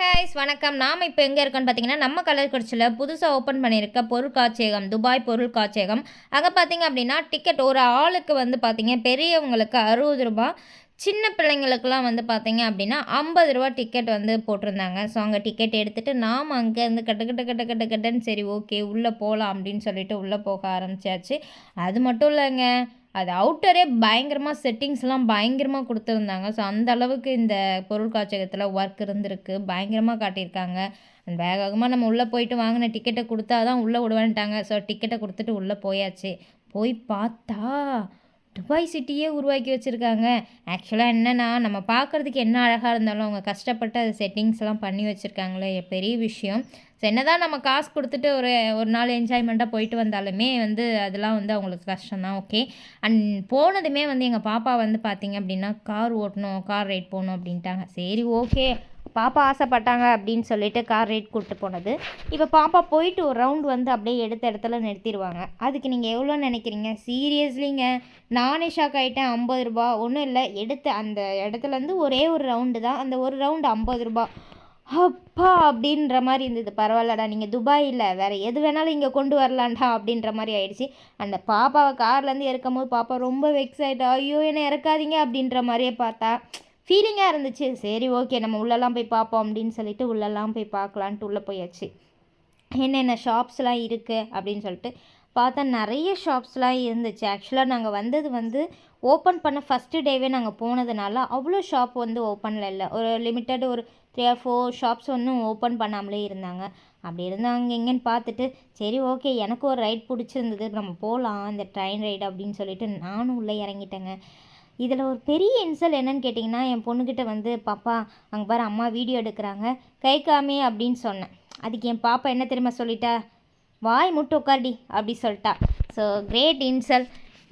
Has வணக்கம். நாம் இப்போ எங்கே இருக்கோன்னு பார்த்தீங்கன்னா நம்ம கள்ளக்குறிச்சியில் புதுசாக ஓப்பன் பண்ணியிருக்க பொருள் காட்சியகம் துபாய் பொருள் காட்சியகம். அங்கே பார்த்தீங்க அப்படின்னா டிக்கெட் ஒரு ஆளுக்கு வந்து பார்த்தீங்க பெரியவங்களுக்கு அறுபது ரூபா சின்ன பிள்ளைங்களுக்குலாம் வந்து பார்த்தீங்க அப்படின்னா ஐம்பது ரூபா டிக்கெட் வந்து போட்டிருந்தாங்க. ஸோ அங்கே டிக்கெட் எடுத்துகிட்டு நாம் அங்கேருந்து கட்டு கட்டு கட்டு கட்டு கட்டுன்னு சரி ஓகே உள்ளே போகலாம் அப்படின்னு சொல்லிட்டு உள்ளே போக ஆரம்பிச்சாச்சு. அது மட்டும் இல்லைங்க. அது அவுட்டரே பயங்கரமாக செட்டிங்ஸ்லாம் பயங்கரமாக கொடுத்துருந்தாங்க. ஸோ அந்த அளவுக்கு இந்த பொருள் காட்சியகத்தில் ஒர்க் இருந்திருக்கு. பயங்கரமாக காட்டியிருக்காங்க. வேக வேகமாக நம்ம உள்ளே போயிட்டு வாங்கின டிக்கெட்டை கொடுத்தா தான் உள்ளே விடுவேன்ட்டாங்க ஸோ டிக்கெட்டை கொடுத்துட்டு உள்ளே போயாச்சு. போய் பார்த்தா துபாய் சிட்டியே உருவாக்கி வச்சுருக்காங்க. ஆக்சுவலாக என்னென்னா நம்ம பார்க்குறதுக்கு என்ன அழகாக இருந்தாலும் அவங்க கஷ்டப்பட்டு அது செட்டிங்ஸ்லாம் பண்ணி வச்சுருக்காங்களே பெரிய விஷயம். ஸோ என்ன தான் நம்ம காசு கொடுத்துட்டு ஒரு ஒரு நாள் என்ஜாய்மெண்ட்டாக போயிட்டு வந்தாலுமே வந்து அதெல்லாம் வந்து அவங்களுக்கு கஷ்டம் தான் ஓகே அண்ட் போனதுமே வந்து எங்கள் பாப்பா வந்து பார்த்திங்க அப்படின்னா கார் ஓட்டணும் கார் ரைட் போகணும் அப்படின்ட்டாங்க. சரி ஓகே பாப்பா ஆசைப்பட்டாங்க அப்படின்னு சொல்லிட்டு கார் ரைட் கூப்பிட்டு போனது. இப்போ பாப்பா போயிட்டு ஒரு ரவுண்ட் வந்து அப்படியே எடுத்த இடத்துல நிறுத்திடுவாங்க. அதுக்கு நீங்கள் எவ்வளோ நினைக்கிறீங்க? சீரியஸ்லிங்க. நானே ஷாக் ஆகிட்டேன் ஐம்பது ரூபா. ஒன்றும் இல்லை. எடுத்த அந்த இடத்துலேருந்து ஒரே ஒரு ரவுண்டு தான். அந்த ஒரு ரவுண்டு ஐம்பது ரூபா. அப்பா அப்படின்ற மாதிரி இருந்தது. பரவாயில்லடா. நீங்கள் துபாயில் வேறு எது வேணாலும் இங்கே கொண்டு வரலான்டா அப்படின்ற மாதிரி ஆயிடுச்சு. அந்த பாப்பாவை கார்லேருந்து இறக்கும் போது பாப்பா ரொம்ப வெக்ஸ் ஆகிட்டா ஐயோ என்னை இறக்காதீங்க அப்படின்ற மாதிரியே பார்த்தா. ஃபீலிங்காக இருந்துச்சு. சரி ஓகே நம்ம உள்ளெல்லாம் போய் பார்ப்போம் அப்படின்னு சொல்லிட்டு உள்ளெல்லாம் போய் பார்க்கலான்ட்டு உள்ளே போயாச்சு. என்னென்ன ஷாப்ஸ்லாம் இருக்குது அப்படின்னு சொல்லிட்டு பார்த்தா நிறைய ஷாப்ஸ்லாம் இருந்துச்சு. ஆக்சுவலாக நாங்கள் வந்தது வந்து ஓப்பன் பண்ண ஃபஸ்ட்டு டேவே நாங்கள் போனதுனால அவ்வளோ ஷாப் வந்து ஓப்பனில் இல்லை. ஒரு லிமிட்டட் ஒரு த்ரீ ஆர் ஃபோர் ஷாப்ஸ் ஒன்றும் ஓப்பன் பண்ணாமலே இருந்தாங்க. அப்படி இருந்தாங்க எங்கேன்னு பார்த்துட்டு சரி ஓகே எனக்கு ஒரு ரைட் பிடிச்சிருந்தது. நம்ம போகலாம் இந்த ட்ரெயின் ரைடு அப்படின்னு சொல்லிட்டு நானும் உள்ளே இறங்கிட்டேங்க. இதில் ஒரு பெரிய இன்சல் என்னன்னு கேட்டிங்கன்னா என் பொண்ணுக்கிட்ட வந்து பாப்பா அங்கே பாரு அம்மா வீடியோ எடுக்கிறாங்க. கை காமி அப்படின்னு சொன்னேன். அதுக்கு என் பாப்பா என்ன தெரியுமா சொல்லிட்டா? வாய் முட்டு உட்காடி அப்படி சொல்லிட்டா. ஸோ கிரேட் இன்சல்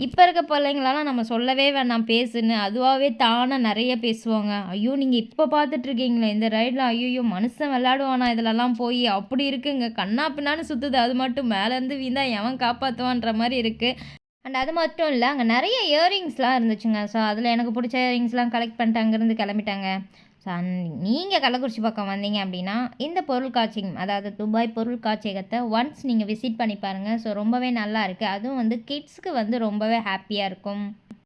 இப்போ இருக்க பிள்ளைங்களெல்லாம் நம்ம சொல்லவே வேணாம் பேசுன்னு. அதுவாகவே தானாக நிறைய பேசுவாங்க. ஐயோ நீங்கள் இப்போ பார்த்துட்ருக்கீங்களே இந்த ரைடில் ஐயோ மனுஷன் விளாடுவானா இதிலலாம் போய்? அப்படி இருக்குங்க. கண்ணா பின்னான்னு சுற்றுது அது மட்டும் மேலேருந்து வீந்தா எவன் காப்பாற்றுவான்ற மாதிரி இருக்குது அண்ட் அது மட்டும் இல்லை அங்கே நிறைய இயரிங்ஸ்லாம் இருந்துச்சுங்க. ஸோ அதில் எனக்கு பிடிச்ச இயரிங்ஸ்லாம் கலெக்ட் பண்ணிட்டு அங்கேருந்து கிளம்பிட்டாங்க. ஸோ அந் நீங்கள் கள்ளக்குறிச்சி பக்கம் வந்தீங்க அப்படின்னா இந்த பொருள் காட்சி அதாவது துபாய் பொருள் காட்சியகத்தை ஒன்ஸ் நீங்கள் விசிட் பண்ணி பாருங்கள் ஸோ ரொம்பவே நல்லா இருக்குது அதுவும் வந்து கிட்ஸ்க்கு வந்து ரொம்பவே ஹாப்பியாக இருக்கும்.